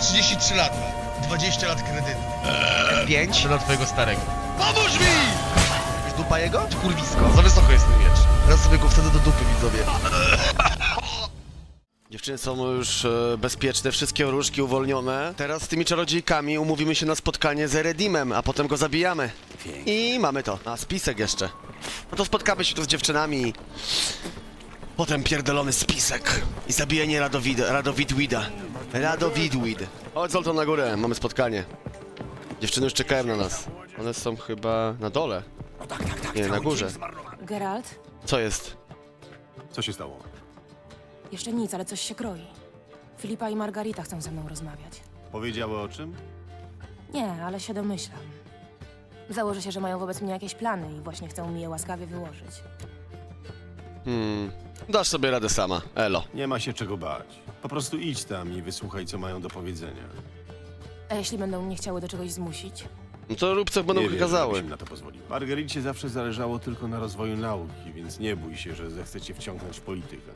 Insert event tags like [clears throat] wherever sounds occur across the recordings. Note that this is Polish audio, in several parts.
33 lata. 20 lat kredytu. Pięć. To dla twojego starego. Pomóż mi! Jest dupa jego? Czy kurwisko? Za wysoko jest ten miecz. Teraz sobie go wsadzę do dupy, widzowie. [laughs] Dziewczyny są już e, bezpieczne, wszystkie różki uwolnione. Teraz z tymi czarodziejkami umówimy się na spotkanie z Eredimem, a potem go zabijamy. I mamy to. A, spisek jeszcze. No to spotkamy się tu z dziewczynami. Potem pierdolony spisek. I zabijanie Radowida, Radowidwida. Radowidwid. Chodź Zoltan na górę, mamy spotkanie. Dziewczyny już czekają na nas. One są chyba na dole. Nie, na górze. Geralt? Co jest? Co się stało? Jeszcze nic, ale coś się kroi. Filipa i Margarita chcą ze mną rozmawiać. Powiedziały o czym? Nie, ale się domyślam. Założę się, że mają wobec mnie jakieś plany i właśnie chcą mi je łaskawie wyłożyć. Hmm. Dasz sobie radę sama. Elo. Nie ma się czego bać. Po prostu idź tam i wysłuchaj, co mają do powiedzenia. A jeśli będą mnie chciały do czegoś zmusić? No to rób co będą nie wierzę, kazały. żebyś im na to pozwolił. Margaricie zawsze zależało tylko na rozwoju nauki, więc nie bój się, że zechcecie wciągnąć w politykę.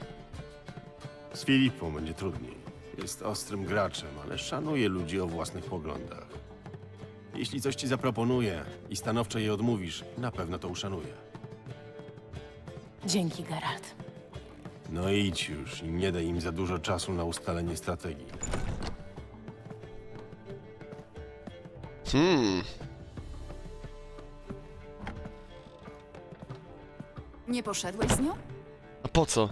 Z Filipą będzie trudniej. Jest ostrym graczem, ale szanuje ludzi o własnych poglądach. Jeśli coś ci zaproponuje i stanowczo jej odmówisz, na pewno to uszanuje. Dzięki, Geralt. No idź już i nie daj im za dużo czasu na ustalenie strategii. Hmm. Nie poszedłeś z nią? A po co?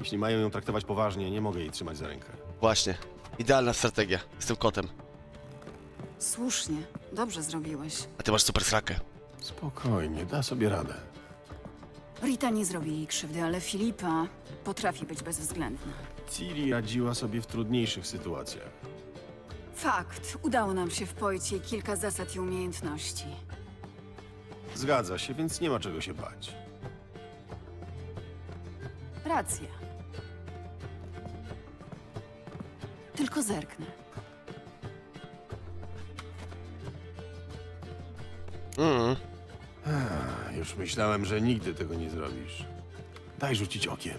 Jeśli mają ją traktować poważnie, nie mogę jej trzymać za rękę. Właśnie. Idealna strategia. Jestem kotem. Słusznie. Dobrze zrobiłeś. A ty masz super srakę. Spokojnie, da sobie radę. Rita nie zrobi jej krzywdy, ale Filipa potrafi być bezwzględna. Ciri radziła sobie w trudniejszych sytuacjach. Fakt. Udało nam się wpoić jej kilka zasad i umiejętności. Zgadza się, więc nie ma czego się bać. Racja. Tylko zerknę. Mm. Już myślałem, że nigdy tego nie zrobisz. Daj rzucić okiem.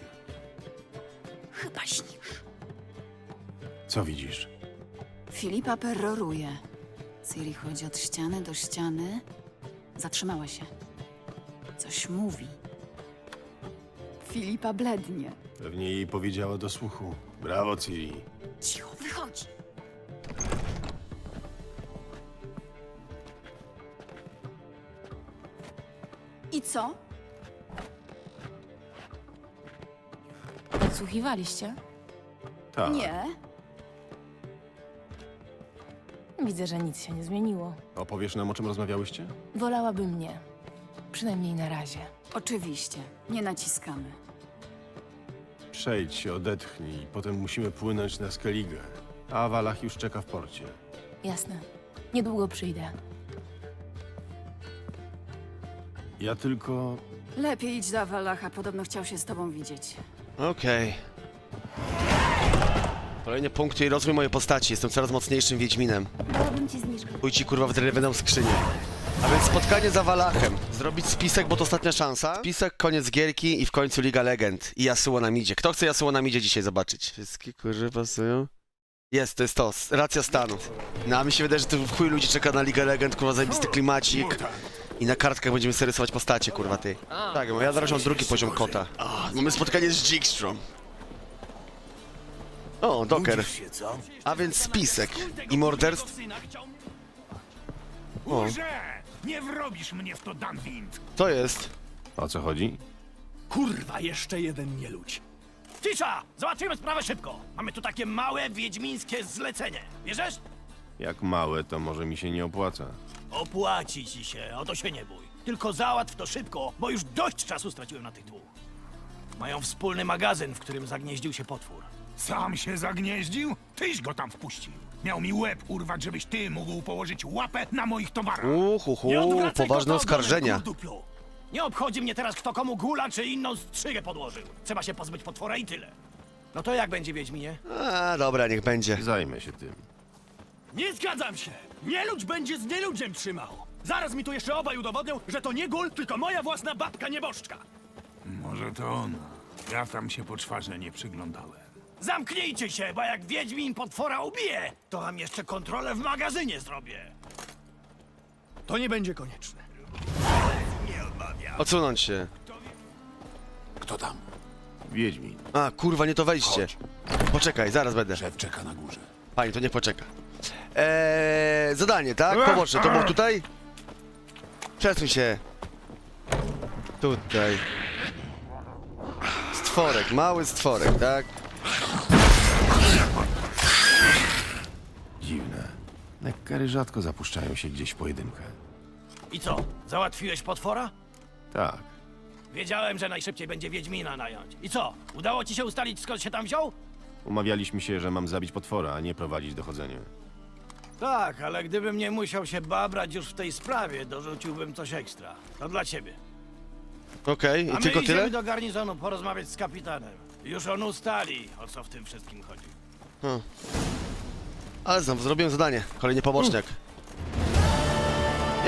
Chyba śnisz. Co widzisz? Filipa peroruje. Ciri chodzi od ściany do ściany. Zatrzymała się. Coś mówi. Filipa blednie. Pewnie jej powiedziała do słuchu. Brawo, Ciri. Cicho, I co? Podsłuchiwaliście? Tak. Nie. Widzę, że nic się nie zmieniło. Opowiesz nam, o czym rozmawiałyście? Wolałabym nie. Przynajmniej na razie. Oczywiście. Nie naciskamy. Przejdź się, odetchnij, potem musimy płynąć na Skellige. A Walach już czeka w porcie. Jasne. Niedługo przyjdę. Ja tylko... Lepiej idź do Awalacha. Podobno chciał się z tobą widzieć. Okej. Kolejny punkt i rozwój mojej postaci. Jestem coraz mocniejszym Wiedźminem. Dałabym ci zniżkę. Ci kurwa w drewnianą skrzynię. A więc spotkanie za Walachem. Zrobić spisek, bo to ostatnia szansa. Spisek, koniec gierki i w końcu Liga Legend. I Yasuo na midzie. Kto chce Yasuo na midzie dzisiaj zobaczyć? Wszystkie kurwa pasują? Jest, to jest to. Racja stanu. No a mi się wydaje, że tu w chuj ludzi czeka na Ligę Legend, kurwa zajebisty klimacik. I na kartkach będziemy sobie rysować postacie, kurwa ty. Tak, bo ja na razie mam drugi poziom kota. A, mamy spotkanie z Jigstrom. O, Doker. A więc spisek. I morderstw. O! Nie wrobisz mnie w to, Danwind! to jest. O co chodzi? Kurwa, jeszcze jeden nieludź. Cisza! Załatwimy sprawę szybko. Mamy tu takie małe, wiedźmińskie zlecenie. Bierzesz? Jak małe, to może mi się nie opłaca. Opłaci ci się, o to się nie bój. Tylko załatw to szybko, bo już dość czasu straciłem na tych dwóch. Mają wspólny magazyn, w którym zagnieździł się potwór. Sam się zagnieździł? Tyś go tam wpuścił. Miał mi łeb urwać, żebyś ty mógł położyć łapę na moich towarach. Uhuhu, Nie odwracaj poważne kota oskarżenia. kurdupiu. Nie obchodzi mnie teraz, kto komu gula czy inną strzygę podłożył. Trzeba się pozbyć potwora i tyle. No to jak będzie, Wiedźminie? A, dobra, niech będzie. Zajmę się tym. Nie zgadzam się! Nieludź będzie z nieludziem trzymał! Zaraz mi tu jeszcze obaj udowodnią, że to nie gól, tylko moja własna babka nieboszczka! Może to ona. Ja tam się po czwarze nie przyglądałem. Zamknijcie się, bo jak Wiedźmin potwora ubije, to wam jeszcze kontrolę w magazynie zrobię. To nie będzie konieczne. Odsunąć się. Kto tam? Wiedźmin. A, kurwa, nie to wejście. Poczekaj, zaraz będę. Szef czeka na górze. Pani, to nie poczeka. Eee, zadanie, tak? Poboczne, to było tutaj? Przesuń się. Tutaj. Stworek, mały stworek, tak? Dziwne. Nekkary rzadko zapuszczają się gdzieś w pojedynkę. I co, załatwiłeś potwora? Tak. Wiedziałem, że najszybciej będzie Wiedźmina nająć. I co, udało ci się ustalić, skąd się tam wziął? Umawialiśmy się, że mam zabić potwora, a nie prowadzić dochodzenie. Tak, ale gdybym nie musiał się babrać już w tej sprawie, dorzuciłbym coś ekstra. To dla ciebie. Okej, A i my tylko idziemy tyle? do garnizonu porozmawiać z kapitanem. Już on ustali, o co w tym wszystkim chodzi. Ale znam, zrobiłem zadanie. Kolejny poboczniak.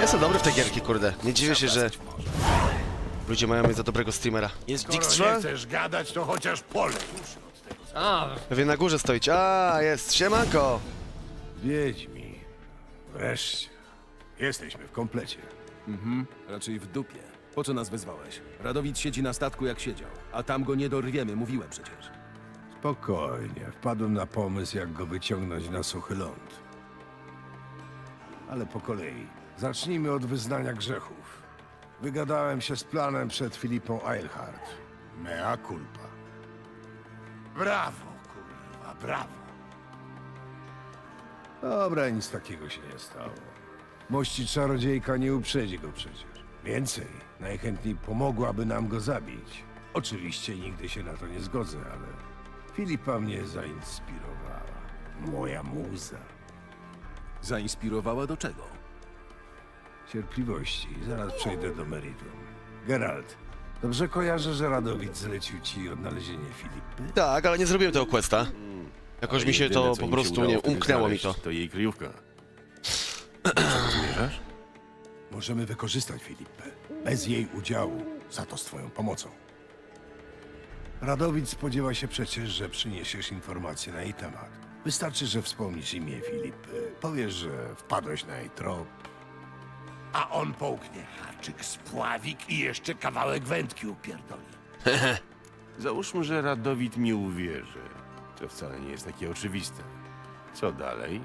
Jestem dobry w te gierki, kurde. Nie dziwię się, że ludzie mają mnie za dobrego streamera. Jest Skoro Dijkstra? nie chcesz gadać, to chociaż pole. Pewnie na górze stoicie. A, jest, siemanko. Wiedźmi. Wreszcie. Jesteśmy w komplecie. Raczej w dupie. Po co nas wezwałeś? Radowid siedzi na statku jak siedział, a tam go nie dorwiemy, mówiłem przecież. Spokojnie. Wpadłem na pomysł, jak go wyciągnąć na suchy ląd. Ale po kolei. Zacznijmy od wyznania grzechów. Wygadałem się z planem przed Filipą Eilhart. Mea culpa. Brawo, kurwa, brawo. Dobra, nic takiego się nie stało. Mości czarodziejka nie uprzedzi go przecież. Więcej, najchętniej pomogłaby nam go zabić. Oczywiście nigdy się na to nie zgodzę, ale Filipa mnie zainspirowała. Moja muza. Zainspirowała do czego? Cierpliwości, zaraz przejdę do meritum. Geralt, dobrze kojarzę, że Radowid zlecił ci odnalezienie Filipy? Tak, ale nie zrobiłem tego questa. Jakoś mi się to po prostu nie umknęło mi to. To jej kryjówka. [clears throat] Zmierzasz? Możemy wykorzystać Filipę. Bez jej udziału, za to z twoją pomocą. Radowid spodziewa się przecież, że przyniesiesz informacje na jej temat. Wystarczy, że wspomnisz imię Filipy. Powiesz, że wpadłeś na jej trop. A on połknie haczyk, spławik i jeszcze kawałek wędki upierdoli. [laughs] Załóżmy, że Radowid mi uwierzy. To wcale nie jest takie oczywiste. Co dalej?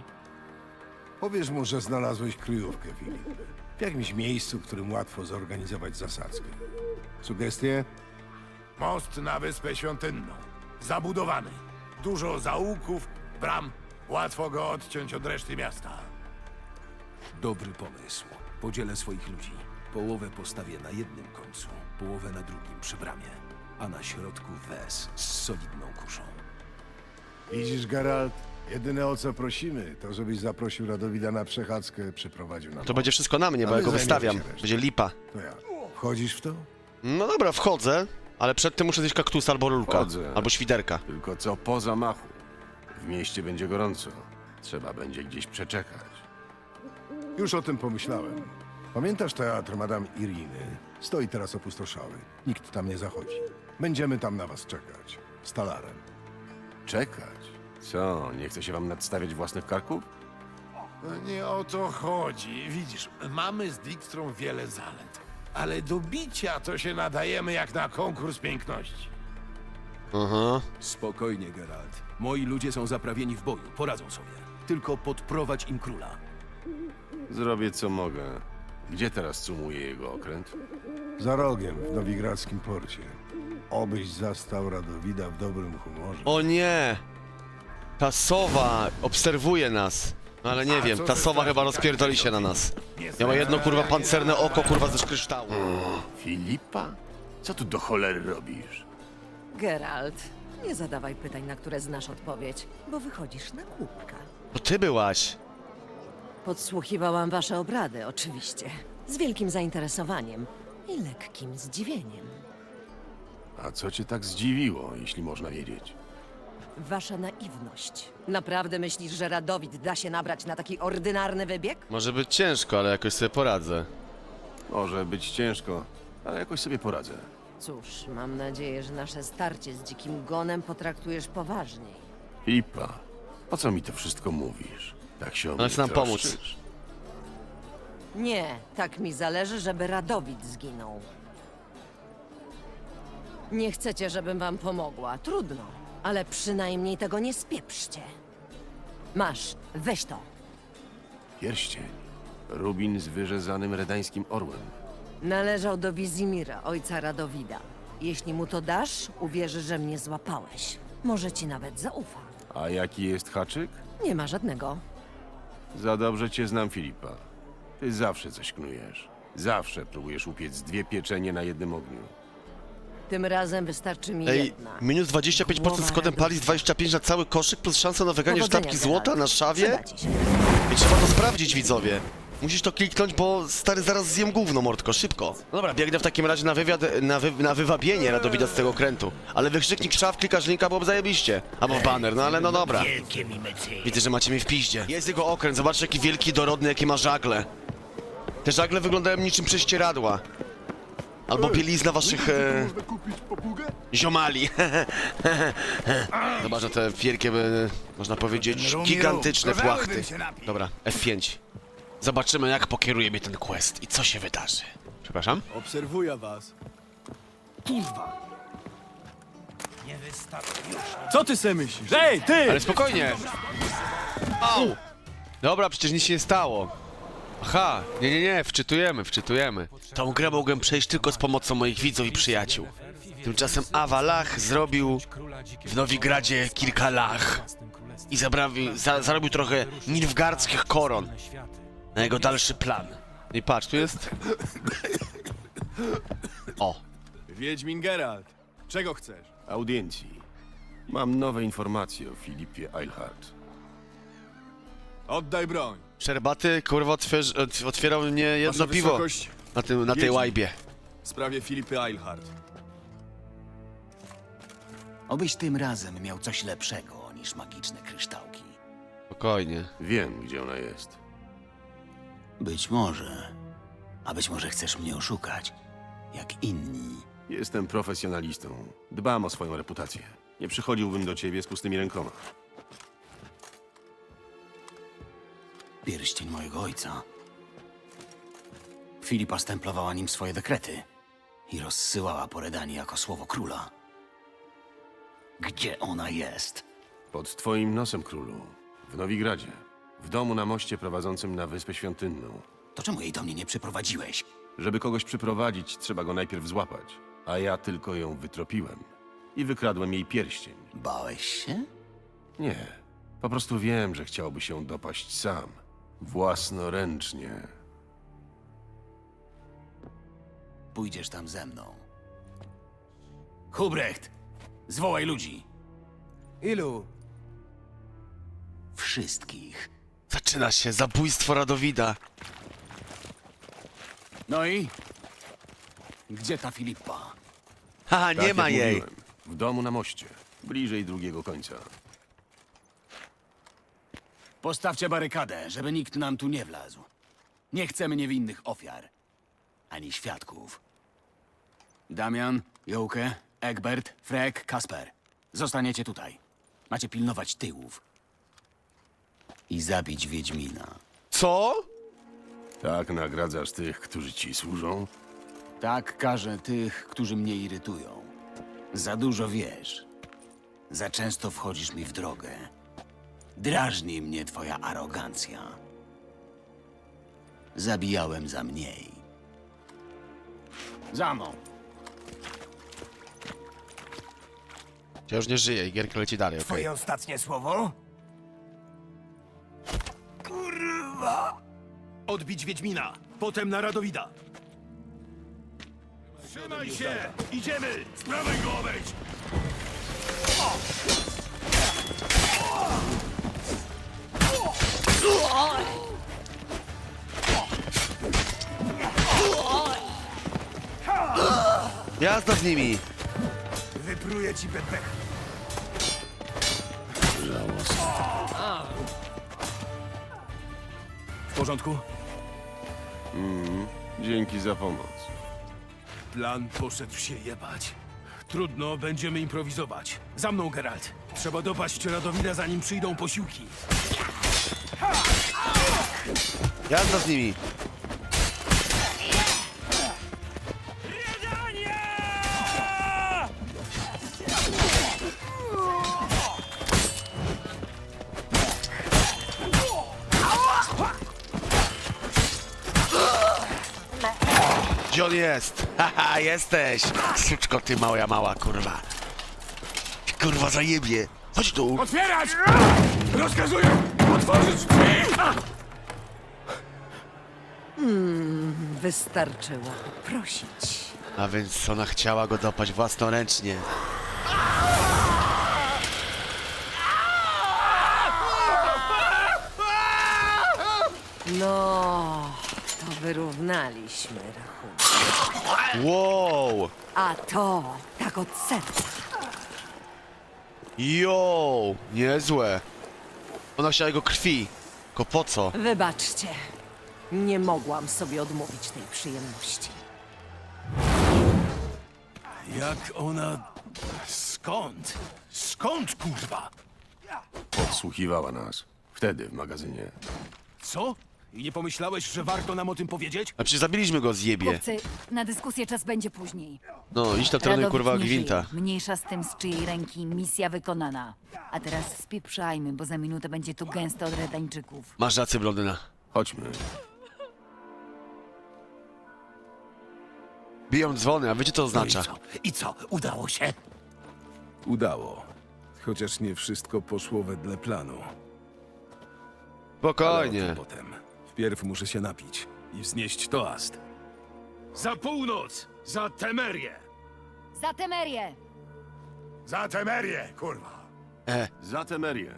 Powiesz mu, że znalazłeś kryjówkę Filipy. W jakimś miejscu, w którym łatwo zorganizować zasadzkę. Sugestie? Most na Wyspę Świątynną. Zabudowany. Dużo zaułków, bram. Łatwo go odciąć od reszty miasta. Dobry pomysł. Podzielę swoich ludzi. Połowę postawię na jednym końcu, połowę na drugim przy bramie, a na środku wes z solidną kuszą. Widzisz, Geralt? Jedyne o co prosimy, to żebyś zaprosił Radowida na przechadzkę, przyprowadził na To będzie wszystko na mnie, bo ja go zajmiemy wystawiam. się resztą. Będzie lipa. To ja. Wchodzisz w to? No dobra, wchodzę, ale przed tym muszę zjeść kaktusa albo rulka. Wchodzę. Albo świderka. Tylko co po zamachu? W mieście będzie gorąco. Trzeba będzie gdzieś przeczekać. Już o tym pomyślałem. Pamiętasz teatr Madame Iriny? Stoi teraz opustoszały. Nikt tam nie zachodzi. Będziemy tam na was czekać. Z talarem. Czekać? Co, nie chce się wam nadstawiać własnych karków? No nie o to chodzi. Widzisz, mamy z Dijkstrą wiele zalet. Ale do bicia to się nadajemy jak na konkurs piękności. Aha. Spokojnie, Geralt. Moi ludzie są zaprawieni w boju, poradzą sobie. Tylko podprowadź im króla. Zrobię co mogę. Gdzie teraz cumuje jego okręt? Za rogiem w nowigradzkim porcie. Obyś zastał Radowida w dobrym humorze. O nie! Ta sowa obserwuje nas. No ale nie wiem, ta sowa chyba rozpierdoli się na nas. Nie Miała jedno kurwa pancerne oko, kurwa ze kryształu. Filipa? Co tu do cholery robisz? Geralt, nie zadawaj pytań, na które znasz odpowiedź, bo wychodzisz na głupka. To ty byłaś. Podsłuchiwałam wasze obrady, oczywiście. Z wielkim zainteresowaniem i lekkim zdziwieniem. A co cię tak zdziwiło, jeśli można wiedzieć? Wasza naiwność. Naprawdę myślisz, że Radowid da się nabrać na taki ordynarny wybieg? Może być ciężko, ale jakoś sobie poradzę. Może być ciężko, ale jakoś sobie poradzę. Cóż, mam nadzieję, że nasze starcie z dzikim gonem potraktujesz poważniej. Filipa, po co mi to wszystko mówisz? Tak się o mnie chce nam pomóc. troszczysz? Nie, tak mi zależy, żeby Radowid zginął. Nie chcecie, żebym wam pomogła. Trudno, ale przynajmniej tego nie spieprzcie. Masz, weź to. Pierścień. Rubin z wyrzezanym redańskim orłem. Należał do Wizimira, ojca Radowida. Jeśli mu to dasz, uwierzy, że mnie złapałeś. Może ci nawet zaufa. A jaki jest haczyk? Nie ma żadnego. Za dobrze cię znam, Filipa. Ty zawsze coś knujesz. Zawsze próbujesz upiec dwie pieczenie na jednym ogniu. Tym razem wystarczy mi Ej, jedna. minus 25% z kodem PALIS 25 na cały koszyk plus szansa na wyganie Powodzenia, sztabki Geralt. złota na szawie? Przyda ci się. I trzeba to sprawdzić, widzowie. Musisz to kliknąć, bo stary zaraz zjem gówno, mordko, szybko. No dobra, biegnę w takim razie na wywiad, na, wy, na wywabienie Radowida z tego krętu. Ale wykrzyknik szaf, klikasz linka, byłoby zajebiście. Albo w banner, no ale no dobra. Wielkie. Widzę, że macie mnie w piździe. Jest jego okręt, zobaczcie jaki wielki, dorodny, jakie ma żagle. Te żagle wyglądają niczym prześcieradła. Albo bielizna waszych e, ziomali. Zobaczę te wielkie, e, można [laughs] powiedzieć, gigantyczne płachty. Dobra, F5. Zobaczymy jak pokieruje mnie ten quest i co się wydarzy. Przepraszam? Obserwuję was. Co ty se myślisz? Ej, ty! Ale spokojnie! Au! Dobra, przecież nic się nie stało. Aha, nie, nie, nie, wczytujemy, wczytujemy. Tą grę mogłem przejść tylko z pomocą moich widzów i przyjaciół. Tymczasem Awalach zrobił w Nowigradzie kilka lach i zabrawi, za, zarobił trochę nilfgardzkich koron na jego dalszy plan. I patrz, tu jest... O, Wiedźmin Geralt. Czego chcesz? Audiencji. Mam nowe informacje o Filipie Eilhart. Oddaj broń. Szerbaty, kurwa, otwierz, ot- otwierał mnie jedno Wasza piwo wysokość, na, tym, na tej łajbie. W sprawie Filipy Eilhart. Obyś tym razem miał coś lepszego niż magiczne kryształki. Spokojnie. Wiem, gdzie ona jest. Być może. A być może chcesz mnie oszukać, jak inni. Jestem profesjonalistą. Dbam o swoją reputację. Nie przychodziłbym do ciebie z pustymi rękoma. Pierścień mojego ojca. Filipa stemplowała nim swoje dekrety i rozsyłała po Redanii jako słowo króla. Gdzie ona jest? Pod twoim nosem, królu. W Nowigradzie. W domu na moście prowadzącym na Wyspę Świątynną. To czemu jej do mnie nie przyprowadziłeś? Żeby kogoś przyprowadzić, trzeba go najpierw złapać. A ja tylko ją wytropiłem. I wykradłem jej pierścień. Bałeś się? Nie. Po prostu wiem, że chciałby się dopaść sam. Własnoręcznie. Pójdziesz tam ze mną. Hubrecht, zwołaj ludzi. Ilu? Wszystkich. Zaczyna się zabójstwo Radowida. No i? Gdzie ta Filipa? Haha, Tak nie ma jak jej. Mówiłem, w domu na moście. Bliżej drugiego końca. Postawcie barykadę, żeby nikt nam tu nie wlazł. Nie chcemy niewinnych ofiar. Ani świadków. Damian, Jołkę, Egbert, Frek, Kasper. Zostaniecie tutaj. Macie pilnować tyłów. I zabić Wiedźmina. Co? Tak nagradzasz tych, którzy ci służą? Tak każę tych, którzy mnie irytują. Za dużo wiesz. Za często wchodzisz mi w drogę. Drażni mnie twoja arogancja. Zabijałem za mniej. Za mną. Ja już nie żyję i gierka leci dalej, okej. Twoje ostatnie słowo? Odbić Wiedźmina, potem na Radowida. Trzymaj się! Idziemy! Sprawę go obejdź! Jazda z nimi! Wypruję ci pepech. W porządku? Dzięki za pomoc. Plan poszedł się jebać. Trudno, będziemy improwizować. Za mną, Geralt. Trzeba dopaść Radowida, zanim przyjdą posiłki. Jazda z nimi. Gdzie on jest? [laughs] Haha, jesteś! Suczko, ty mała, mała, kurwa. Ty, Kurwa, zajebie. Chodź tu. Otwierać! Rozkazuję otworzyć drzwi! Wystarczyło prosić. A więc ona chciała go dopać własnoręcznie. No, to wyrównaliśmy rachunek. Wow! A to tak od serca. Yo! Niezłe. Ona chciała jego krwi. Tylko po co? Wybaczcie, nie mogłam sobie odmówić tej przyjemności. Jak ona... Skąd? Skąd, kurwa? Podsłuchiwała nas. Wtedy w magazynie. Co? I nie pomyślałeś, że warto nam o tym powiedzieć? A przecież zabiliśmy go, zjebie. Chłopcy, na dyskusję czas będzie później. No, idź na stronę Radowid kurwa nie Gwinta. żyje. Mniejsza z tym, z czyjej ręki misja wykonana. A teraz spieprzajmy, bo za minutę będzie tu gęsto od redańczyków. Masz rację, blondyna. Chodźmy. Biją dzwony, a wiecie co to oznacza? No I co? Udało się? Udało. Chociaż nie wszystko poszło wedle planu. Ale o Spokojnie. tym potem. Wpierw muszę się napić i wznieść toast. Za północ! Za Temerię! Za Temerię! Za Temerię, kurwa. E, Za Temerię.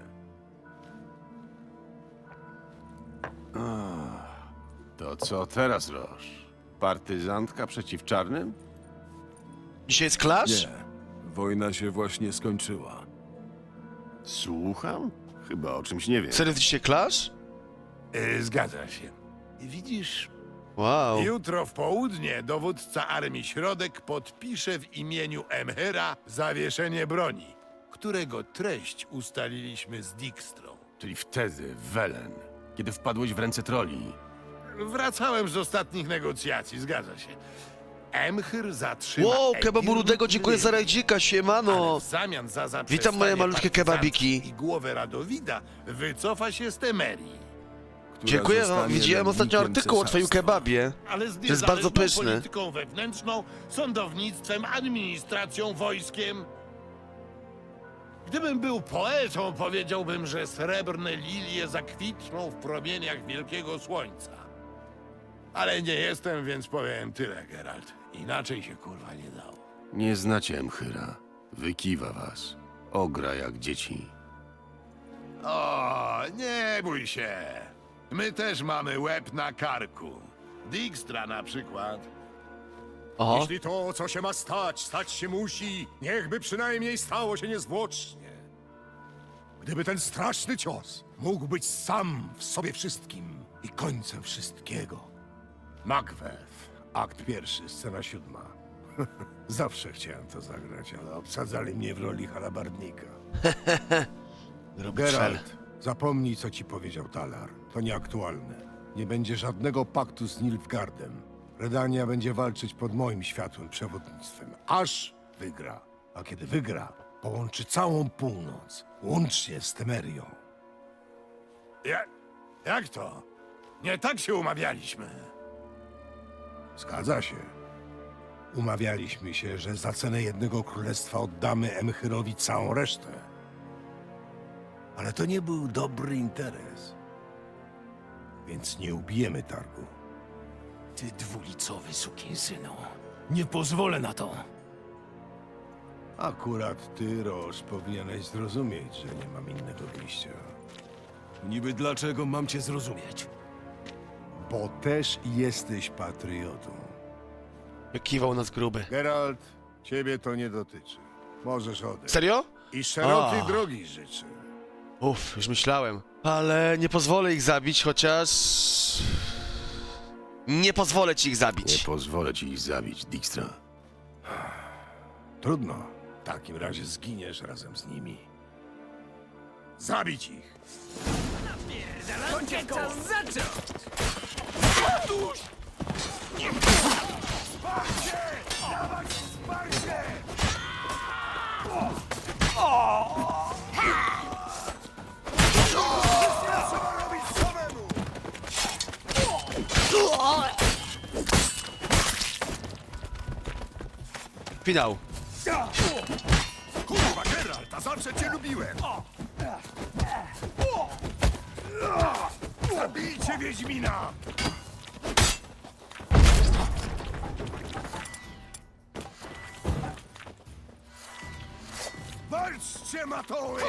To co teraz, Roż? Partyzantka przeciw czarnym? dzisiaj jest klasz? Nie. Wojna się właśnie skończyła. Słucham? Chyba o czymś nie wiem. Serio jest dzisiaj klasz? Yy, zgadza się. Widzisz, Wow. jutro w południe dowódca Armii Środek podpisze w imieniu Emhyra zawieszenie broni, którego treść ustaliliśmy z Dijkstrą. Czyli wtedy, w Welen, kiedy wpadłeś w ręce troli. Wracałem z ostatnich negocjacji, zgadza się. Emhyr zatrzyma Wow, kebabu rudego, dziękuję za Lily, rajdzika, ale siemano. w zamian za Witam zaprzestanie moje malutkie kebabiki. i głowę Radowida wycofa się z Temerii. która Dziękuję, no, zostanie widziałem ostatnio lennikiem artykuł o twoim cesarstwa. kebabie. ale z To jest bardzo niezależną pyszny. polityką wewnętrzną, sądownictwem, administracją, wojskiem. Gdybym był poetą, powiedziałbym, że srebrne lilie zakwitną w promieniach wielkiego słońca. Ale nie jestem, więc powiem tyle, Geralt. Inaczej się kurwa nie dało. Nie znacie Emchyra. Wykiwa was. Ogra jak dzieci. O, nie bój się. My też mamy łeb na karku. Dijkstra na przykład. Oho. Jeśli to, co się ma stać, stać się musi, niechby przynajmniej stało się niezwłocznie. Gdyby ten straszny cios mógł być sam w sobie wszystkim i końcem wszystkiego. Macbeth, akt pierwszy, scena siódma. [laughs] Zawsze chciałem to zagrać, ale obsadzali mnie w roli halabardnika. [laughs] Geralt, zapomnij, co ci powiedział Talar. To nieaktualne. Nie będzie żadnego paktu z Nilfgaardem. Redania będzie walczyć pod moim światłym przewodnictwem, aż wygra. A kiedy wygra, połączy całą północ, łącznie z Temerią. Ja, jak to? Nie tak się umawialiśmy. Zgadza się. Umawialiśmy się, że za cenę jednego królestwa oddamy Emchyrowi całą resztę. Ale to nie był dobry interes. Więc nie ubijemy targu. Ty dwulicowy sukinsynu. Nie pozwolę na to. Akurat ty, Roż, powinieneś zrozumieć, że nie mam innego wyjścia. Niby dlaczego mam cię zrozumieć? Bo też jesteś patriotą. Kiwał nas gruby. Geralt, ciebie to nie dotyczy. Możesz odejść. Serio? I szerokiej A. drogi życzę. Uff, już myślałem. Ale nie pozwolę ich zabić, chociaż... Nie pozwolę ci ich Nie zabić. pozwolę ci ich zabić, Dijkstra. Trudno. W takim razie zginiesz razem z nimi. Zabić ich! Finał. Kurwa, Geralt, zawsze cię lubiłem! Zabijcie Wiedźmina! Walczcie, matoły!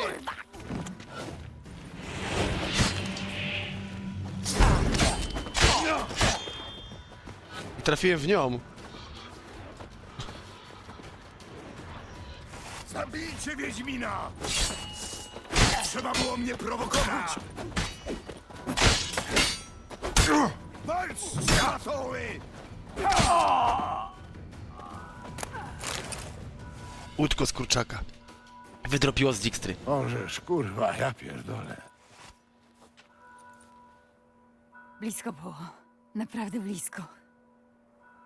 I trafiłem w nią. Zabijcie Wiedźmina! Trzeba było mnie prowokować! Walczcie, matoły! Łódko z kurczaka. Wydropiło z Dijkstry. Możesz, kurwa, ja pierdolę. Blisko było. Naprawdę blisko.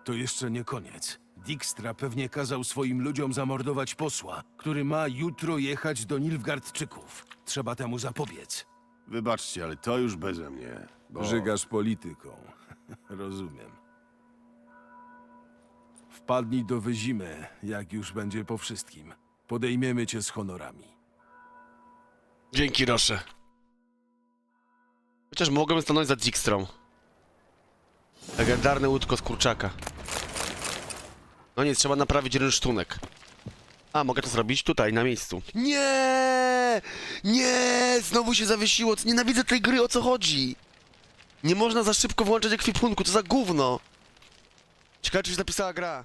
To jeszcze nie koniec. Dijkstra pewnie kazał swoim ludziom zamordować posła, który ma jutro jechać do Nilfgardczyków. Trzeba temu zapobiec. Wybaczcie, ale to już beze mnie. Bo... Żygasz polityką. [laughs] Rozumiem. Wpadnij do Wyzimy, jak już będzie po wszystkim. Podejmiemy cię z honorami. Dzięki, Rosze. Chociaż mogłem stanąć za Dijkstrą. Legendarne łódko z kurczaka. No nic, trzeba naprawić rynsztunek. A, mogę to zrobić tutaj, na miejscu. Nie! Nie! Znowu się zawiesiło. Nienawidzę tej gry, o co chodzi? Nie można za szybko włączać ekwipunku, to za gówno. Ciekawe, czy się zapisała gra.